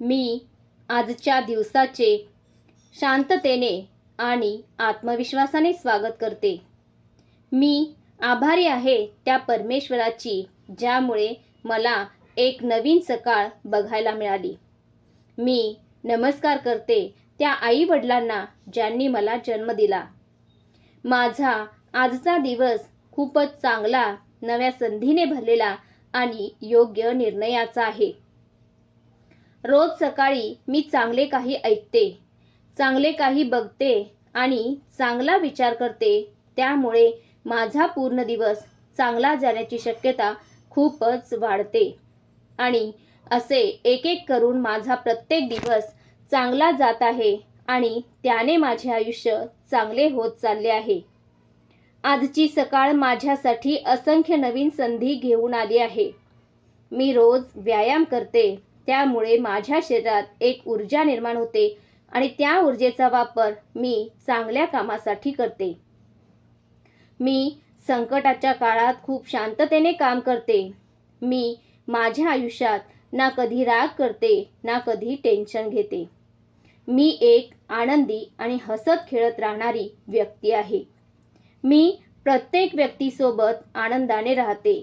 मी आजच्या दिवसाचे शांततेने आणि आत्मविश्वासाने स्वागत करते. मी आभारी आहे त्या परमेश्वराची ज्यामुळे मला एक नवीन सकाळ बघायला मिळाली. मी नमस्कार करते त्या आई वडिलांना ज्यांनी मला जन्म दिला. माझा आजचा दिवस खूपच चांगला नव्या संधीने भरलेला आणि योग्य निर्णयाचा आहे. रोज सकाळी मी चांगले काही ऐकते चांगले काही बघते आणि चांगला विचार करते. त्यामुळे माझा पूर्ण दिवस चांगला जाण्याची शक्यता खूपच वाढते. आणि असे एक एक करून माझा प्रत्येक दिवस चांगला जात आहे आणि त्याने माझे आयुष्य चांगले होत चालले आहे. आजची सकाळ माझ्यासाठी असंख्य नवीन संधी घेऊन आली आहे. मी रोज व्यायाम करते त्यामुळे माझ्या शरीरात एक ऊर्जा निर्माण होते आणि त्या ऊर्जेचा वापर मी चांगल्या कामासाठी करते. मी संकटाच्या काळात खूप शांततेने काम करते. मी माझ्या आयुष्यात ना कधी राग करते ना कधी टेन्शन घेते. मी एक आनंदी आणि हसत खेळत राहणारी व्यक्ती आहे. मी प्रत्येक व्यक्तीसोबत आनंदाने राहते.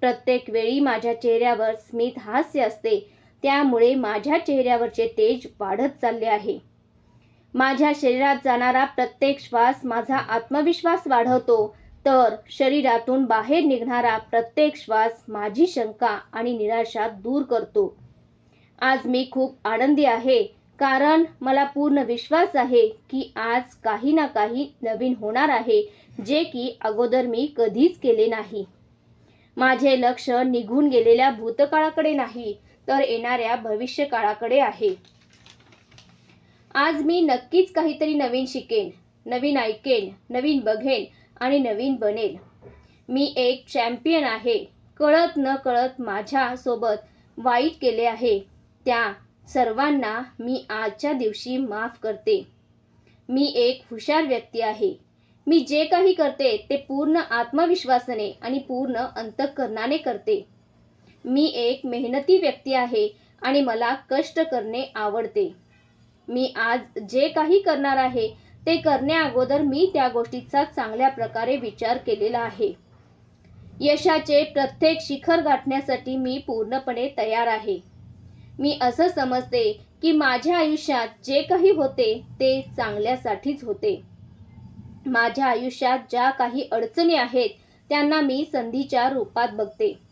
प्रत्येक वेळी माझ्या चेहऱ्यावर स्मित हास्य असते त्यामुळे माझ्या चेहऱ्यावरचे तेज वाढत चालले आहे. माझ्या शरीरात जाणारा प्रत्येक श्वास माझा आत्मविश्वास वाढवतो. तर शरीरातून बाहेर निघणारा प्रत्येक श्वास माझी शंका आणि निराशा दूर करतो. आज मी खूप आनंदी आहे कारण मला पूर्ण विश्वास आहे की आज काही ना काही नवीन होणार आहे जे की अगोदर मी कधीच केले नाही. माझे लक्ष निघून गेलेल्या भूतकाळाकडे नाही तर येणाऱ्या भविष्य काळाकडे आहे. आज मी नक्कीच काहीतरी नवीन शिकेन नवीन ऐकेन नवीन बघेन आणि नवीन बनेन. मी एक चॅम्पियन आहे. कळत न कळत माझ्यासोबत वाईट केले आहे. त्या सर्वांना मी आजच्या दिवशी माफ करते. मी एक हुशार व्यक्ती आहे. मी जे काही करते ते पूर्ण आत्मविश्वासाने आणि पूर्ण अंतःकरणाने करते. मी एक मेहनती व्यक्ती आहे आणि मला कष्ट करणे आवडते. मी आज जे काही करणार आहे ते करण्या अगोदर मी त्या गोष्टीचा चांगल्या प्रकारे विचार केलेला आहे. यशाचे प्रत्येक शिखर गाठण्यासाठी मी पूर्णपणे तयार आहे. मी असं समजते की माझ्या आयुष्यात जे काही होते ते चांगल्यासाठीच होते. माझ्या आयुष्यात ज्या काही अडचणी आहेत त्यांना मी संधीच्या रूपात बघते.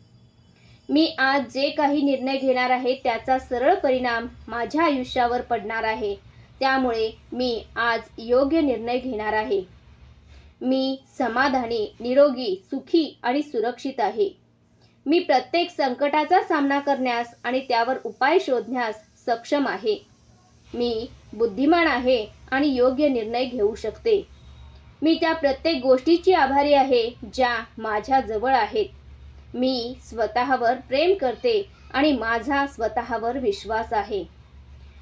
मी आज जे काही निर्णय घेणार आहे त्याचा सरळ परिणाम माझ्या आयुष्यावर पडणार आहे. त्यामुळे मी आज योग्य निर्णय घेणार आहे. मी समाधानी निरोगी सुखी आणि सुरक्षित आहे. मी प्रत्येक संकटाचा सामना करण्यास आणि त्यावर उपाय शोधण्यास सक्षम आहे. मी बुद्धिमान आहे आणि योग्य निर्णय घेऊ शकते. मी त्या प्रत्येक गोष्टीची आभारी आहे ज्या माझ्याजवळ आहेत. मी स्वतःवर प्रेम करते आणि माझा स्वतःवर विश्वास आहे.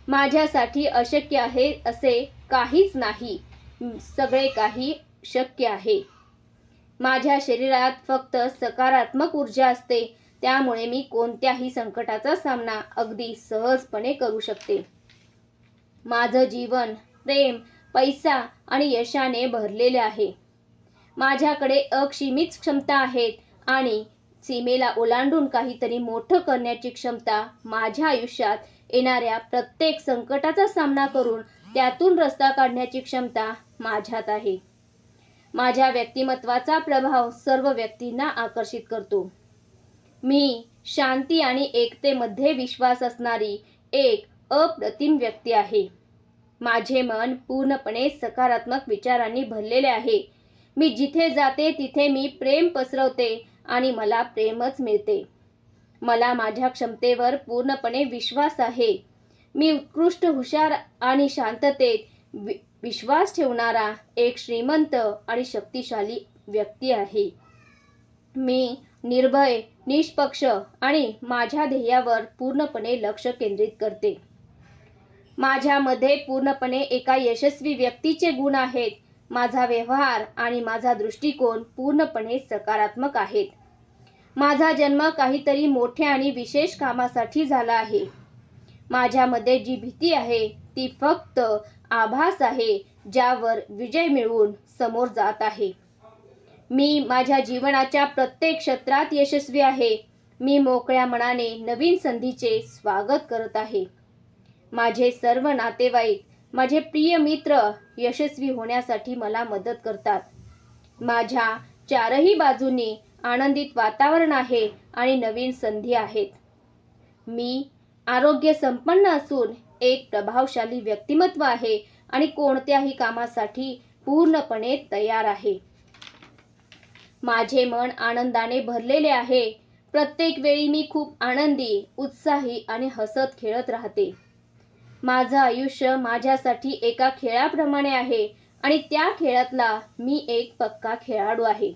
माझ्यासाठी अशक्य आहे असे काहीच नाही. सगळे काही शक्य आहे. माझ्या शरीरात फक्त सकारात्मक ऊर्जा असते. त्यामुळे मी कोणत्याही संकटाचा सामना अगदी सहजपणे करू शकते. माझं जीवन प्रेम पैसा आणि यशाने भरलेले आहे. माझ्याकडे अक्षिमित क्षमता आहेत आणि सीमेला ओलांडून काहीतरी मोठं करण्याची क्षमता माझ्या आयुष्यात येणाऱ्या प्रत्येक संकटाचा सामना करून त्यातून रस्ता काढण्याची क्षमता माझ्यात आहे. माझ्या व्यक्तिमत्वाचा प्रभाव सर्व व्यक्तींना आकर्षित करतो. मी शांती आणि एकतेमध्ये विश्वास असणारी एक अप्रतिम व्यक्ती आहे. माझे मन पूर्णपणे सकारात्मक विचारांनी भरलेले आहे. मी जिथे जाते तिथे मी प्रेम पसरवते आणि मला प्रेमच मिळते. मला माझ्या क्षमतेवर पूर्णपणे विश्वास आहे. मी उत्कृष्ट हुशार आणि शांततेत वि विश्वास ठेवणारा एक श्रीमंत आणि शक्तिशाली व्यक्ती आहे. मी निर्भय निष्पक्ष आणि माझ्या ध्येयावर पूर्णपणे लक्ष केंद्रित करते. माझ्यामध्ये पूर्णपणे एका यशस्वी व्यक्तीचे गुण आहेत. माझा व्यवहार आणि माझा दृष्टिकोन पूर्णपणे सकारात्मक आहेत. माझा जन्म काहीतरी मोठ्या आणि विशेष कामासाठी झाला आहे. माझ्यामध्ये जी भीती आहे ती फक्त आभास आहे ज्यावर विजय मिळवून समोर जात आहे. मी माझ्या जीवनाच्या प्रत्येक क्षेत्रात यशस्वी आहे. मी मोकळ्या मनाने नवीन संधीचे स्वागत करत आहे. माझे सर्व नातेवाईक माझे प्रिय मित्र यशस्वी होण्यासाठी मला मदत करतात. माझ्या चारही बाजूनी आनंदित वातावरण आहे आणि नवीन संधी आहेत. मी आरोग्य संपन्न असून एक प्रभावशाली व्यक्तिमत्व आहे आणि कोणत्याही कामासाठी पूर्णपणे तयार आहे. माझे मन आनंदाने भरलेले आहे. प्रत्येक वेळी मी खूप आनंदी उत्साही आणि हसत खेळत राहते. माझं आयुष्य माझ्यासाठी एका खेळाप्रमाणे आहे आणि त्या खेळातला मी एक पक्का खेळाडू आहे.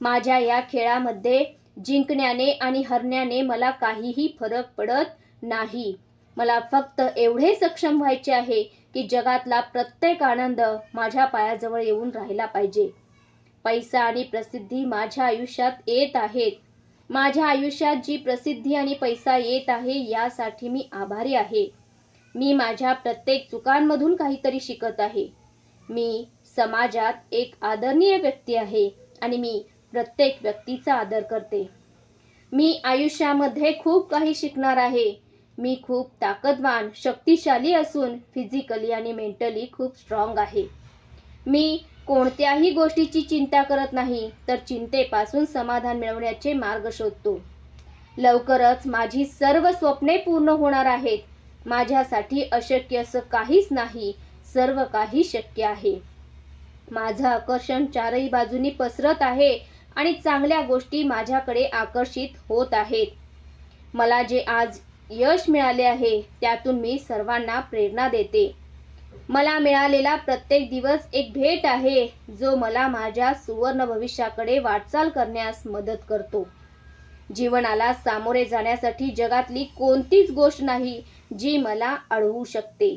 माझ्या या खेळामध्ये जिंकण्याने आणि हरण्याने मला काहीही फरक पडत नाही. मला फक्त एवढे सक्षम व्हायचे आहे की जगातला प्रत्येक आनंद माझ्या पायाजवळ येऊन राहिला पाहिजे. पैसा आणि प्रसिद्धी माझ्या आयुष्यात येत आहेत. माझ्या आयुष्यात जी प्रसिद्धी आणि पैसा येत आहे यासाठी मी आभारी आहे. मी माझ्या प्रत्येक चुकांमधून काहीतरी शिकत आहे. मी समाजात एक आदरणीय व्यक्ती आहे आणि मी प्रत्येक व्यक्तीचा आदर करते. मी आयुष्यामध्ये खूप काही शिकणार आहे. मी खूप ताकदवान शक्तिशाली असून फिजिकली आणि मेंटली खूप स्ट्रॉंग आहे. मी कोणत्याही गोष्टीची चिंता करत नाही तर चिंतेपासून समाधान मिळवण्याचे मार्ग शोधतो. लवकरच माझी सर्व स्वप्ने पूर्ण होणार आहेत. माझ्यासाठी अशक्य असं काहीच नाही. सर्व काही शक्य आहे. माझं आकर्षण चारही बाजूनी पसरत आहे आणि चांगल्या गोष्टी माझ्याकडे आकर्षित होत आहेत. मला जे आज यश मिळाले आहे त्यातून मी सर्वांना प्रेरणा देते. मला मिळालेला प्रत्येक दिवस एक भेट आहे जो मला माझ्या सुवर्ण भविष्याकडे वाटचाल करण्यास मदत करतो. जीवनाला सामोरे जाण्यासाठी जगातली कोणतीच गोष्ट नाही जी मला अडवू शकते.